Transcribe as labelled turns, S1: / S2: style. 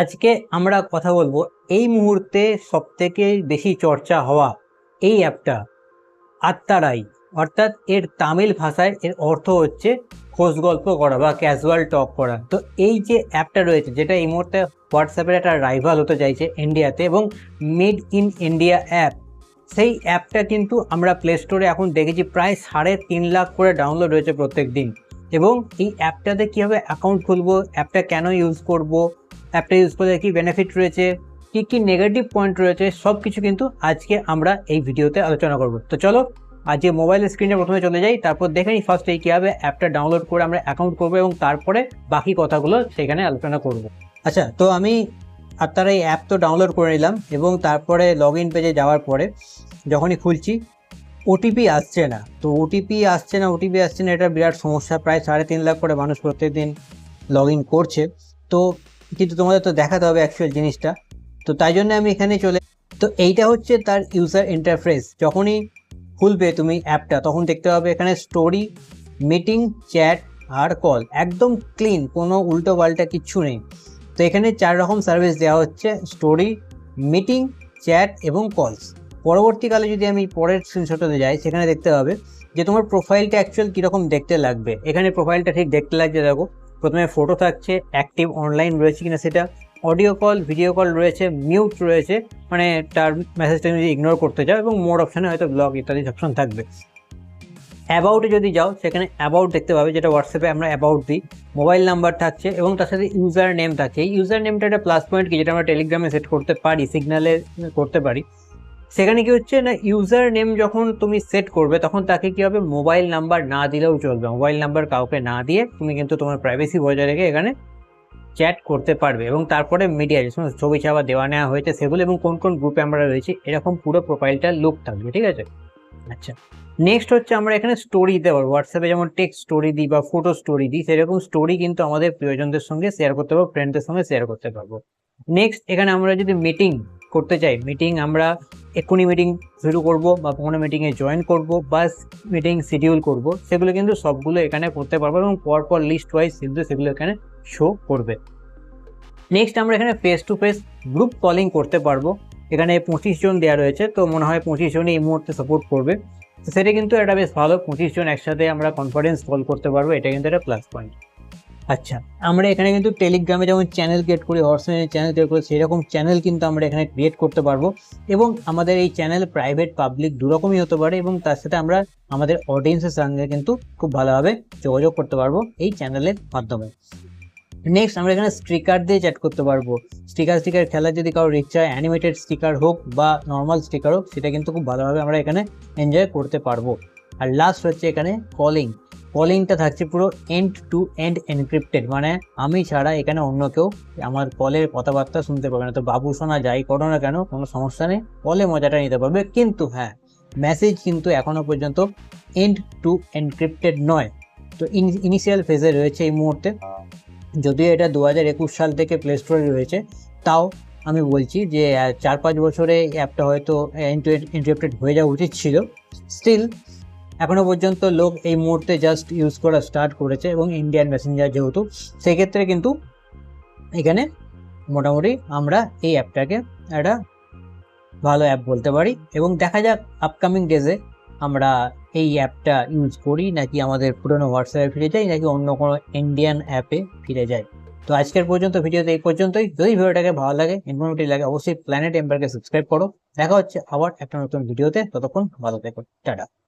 S1: আজকে আমরা কথা বলব এই মুহূর্তে সবথেকে বেশি চর্চা হওয়া এই অ্যাপটা আত্মারাই অর্থাৎ এর তামিল ভাষায় এর অর্থ হচ্ছে খোঁজ গল্প করা বা ক্যাজুয়াল টক করা। তো এই যে অ্যাপটা রয়েছে, যেটা এই মুহূর্তে হোয়াটসঅ্যাপের একটা রাইভাল হতে চাইছে ইন্ডিয়াতে এবং মেড ইন ইন্ডিয়া অ্যাপ সেই অ্যাপটা কিন্তু আমরা প্লে স্টোরে এখন দেখেছি প্রায় সাড়ে তিন লাখ করে ডাউনলোড হয়েছে প্রত্যেক দিন এবং এই অ্যাপটাতে কীভাবে অ্যাকাউন্ট খুলবো, অ্যাপটা কেন ইউজ করব অ্যাপটা ইউজ করলে কী বেনিফিট রয়েছে, কী কী নেগেটিভ পয়েন্ট রয়েছে সব কিছু কিন্তু আজকে আমরা এই ভিডিওতে আলোচনা করব। তো চলো, আজকে মোবাইল স্ক্রিনে প্রথমে চলে যাই, তারপর দেখে নিই ফার্স্ট এই কীভাবে অ্যাপটা ডাউনলোড করে আমরা অ্যাকাউন্ট করব এবং তারপরে বাকি কথাগুলো সেখানে আলোচনা করব। আচ্ছা তো আমি আপনারা এই অ্যাপ তো ডাউনলোড করে নিলাম এবং তারপরে লগ ইন পেজে যাওয়ার পরে যখনই খুলছি ওটিপি আসছে না। তো ওটিপি আসছে না ওটিপি আসছে না, এটা বিরাট সমস্যা। প্রায় সাড়ে তিন লাখ করে মানুষ প্রত্যেকদিন লগ ইন করছে। তো কিন্তু তোমাদের তো দেখাতে হবে অ্যাকচুয়াল জিনিসটা। তো তাই জন্য আমি এখানে চলে তো এইটা হচ্ছে তার ইউজার ইন্টারফেস যখনই খুলবে তুমি অ্যাপটা, তখন দেখতে পাবে এখানে স্টোরি মিটিং চ্যাট আর কল একদম ক্লিন কোনো উল্টো পাল্টা কিচ্ছু নেই। তো এখানে চার রকম সার্ভিস দেওয়া হচ্ছে। স্টোরি মিটিং চ্যাট এবং কলস পরবর্তীকালে যদি আমি পরের স্ক্রিনশটে যাই, সেখানে দেখতে হবে যে তোমার প্রোফাইলটা অ্যাকচুয়াল কীরকম দেখতে লাগবে। এখানে প্রোফাইলটা ঠিক দেখতে লাগছে, দেখো। প্রথমে ফটো থাকছে অ্যাক্টিভ অনলাইন রয়েছে কিনা সেটা অডিও কল ভিডিও কল রয়েছে মিউট রয়েছে মানে তার মেসেজটা যদি ইগনোর করতে চাও এবং মোড অপশানে হয়তো ব্লগ ইত্যাদি অপশন থাকবে। অ্যাবাউটে যদি যাও, সেখানে অ্যাবাউট দেখতে পাবে, যেটা হোয়াটসঅ্যাপে আমরা অ্যাবাউট দিই। মোবাইল নাম্বার থাকছে এবং তার সাথে ইউজার নেম থাকছে। এই ইউজার নেমটা একটা প্লাস পয়েন্ট কি, যেটা আমরা টেলিগ্রামে সেট করতে পারি সিগনালে করতে পারি। সেখানে কি হচ্ছে না ইউজার নেম যখন তুমি সেট করবে, তখন তাকে কি হবে? মোবাইল নাম্বার না দিলেও চলবে। মোবাইল নাম্বার কাউকে না দিয়ে তুমি কিন্তু তোমার প্রাইভেসি বজায় রেখে এখানে চ্যাট করতে পারবে এবং তারপরে মিডিয়া যে ছবি ছাপা দেওয়া নেওয়া হয়েছে সেগুলো এবং কোন কোন গ্রুপে আমরা রয়েছি, এরকম পুরো প্রোফাইলটা লুক থাকবে, ঠিক আছে? আচ্ছা নেক্সট হচ্ছে আমরা এখানে স্টোরি দিতে পারব। হোয়াটসঅ্যাপে যেমন টেক্সট স্টোরি দিই বা ফটো স্টোরি দিই, সেরকম স্টোরি কিন্তু আমাদের প্রিয়জনদের সঙ্গে শেয়ার করতে পারব ফ্রেন্ডদের সঙ্গে শেয়ার করতে পারব। নেক্সট এখানে আমরা যদি মিটিং করতে চাই। মিটিং আমরা এক্ষুনি মিটিং শুরু করব বা কোনো মিটিংয়ে জয়েন করব বা মিটিং শিডিউল করব। সেগুলো কিন্তু সবগুলো এখানে করতে পারব এবং পরপর লিস্ট ওয়াইজ কিন্তু সেগুলো এখানে শো করবে। নেক্সট আমরা এখানে face to face group calling করতে পারব। এখানে পঁচিশ জন দেওয়া রয়েছে, তো মনে হয় পঁচিশ জনই এই মুহূর্তে সাপোর্ট করবে। তো সেটা কিন্তু একটা বেশ ভালো পঁচিশ জন একসাথে আমরা কনফারেন্স কল করতে পারব, এটা কিন্তু একটা প্লাস পয়েন্ট আচ্ছা আমরা এখানে কিন্তু টেলিগ্রামে যেমন চ্যানেল ক্রিয়েট করি হোয়াটসঅ্যাপে চ্যানেল ক্রিয়েট করি, সেরকম চ্যানেল কিন্তু আমরা এখানে ক্রিয়েট করতে পারব। এবং আমাদের এই চ্যানেল প্রাইভেট পাবলিক দুরকমই হতে পারে এবং তার সাথে আমরা আমাদের অডিয়েন্সের সঙ্গে কিন্তু খুব ভালোভাবে যোগাযোগ করতে পারব এই চ্যানেলের মাধ্যমে। নেক্সট আমরা এখানে স্টিকার দিয়ে চ্যাট করতে পারব। স্টিকার স্টিকার খেলা যদি কারও ইচ্ছা অ্যানিমেটেড স্টিকার হোক বা নর্মাল স্টিকার হোক, সেটা কিন্তু খুব ভালোভাবে আমরা এখানে এনজয় করতে পারব। আর লাস্ট হচ্ছে এখানে কলিং কলিংটা থাকছে পুরো এন্ড টু এন্ড এনক্রিপ্টেড মানে আমি ছাড়া এখানে অন্য কেউ আমার কলের কথাবার্তা শুনতে পাবে না। তো বাবু শোনা যাই করো না কেন, কোনো সমস্যা নেই। কলে মজাটা নিতে পারবে। কিন্তু হ্যাঁ মেসেজ কিন্তু এখনও পর্যন্ত এন্ড টু এনক্রিপ্টেড নয়। তো ইনিশিয়াল ফেজে রয়েছে এই মুহূর্তে। যদিও এটা দু হাজার একুশ সাল থেকে প্লে স্টোরে রয়েছে, তাও আমি বলছি যে চার পাঁচ বছরে অ্যাপটা হয়তো এন্ড টু এনক্রিপ্টেড হয়ে যাওয়া উচিত ছিল। স্টিল এখনও পর্যন্ত লোক এই মুহূর্তে জাস্ট ইউজ করা স্টার্ট করেছে এবং ইন্ডিয়ান মেসেঞ্জার যেহেতু, সেক্ষেত্রে কিন্তু এখানে মোটামুটি আমরা এই অ্যাপটাকে একটা ভালো অ্যাপ বলতে পারি। এবং দেখা যাক আপকামিং ডেজে আমরা এই অ্যাপটা ইউজ করি নাকি আমাদের পুরনো হোয়াটসঅ্যাপে ফিরে যাই নাকি অন্য কোনো ইন্ডিয়ান অ্যাপে ফিরে যাই তো আজকের পর্যন্ত ভিডিওতে এই পর্যন্তই। যদি ভিডিওটাকে ভালো লাগে ইনফরমেটিভ লাগে, অবশ্যই প্ল্যানেট এম্পারকে সাবস্ক্রাইব করো। দেখা হচ্ছে আবার একটা নতুন ভিডিওতে। ততক্ষণ ভালো থেকো। টাটা।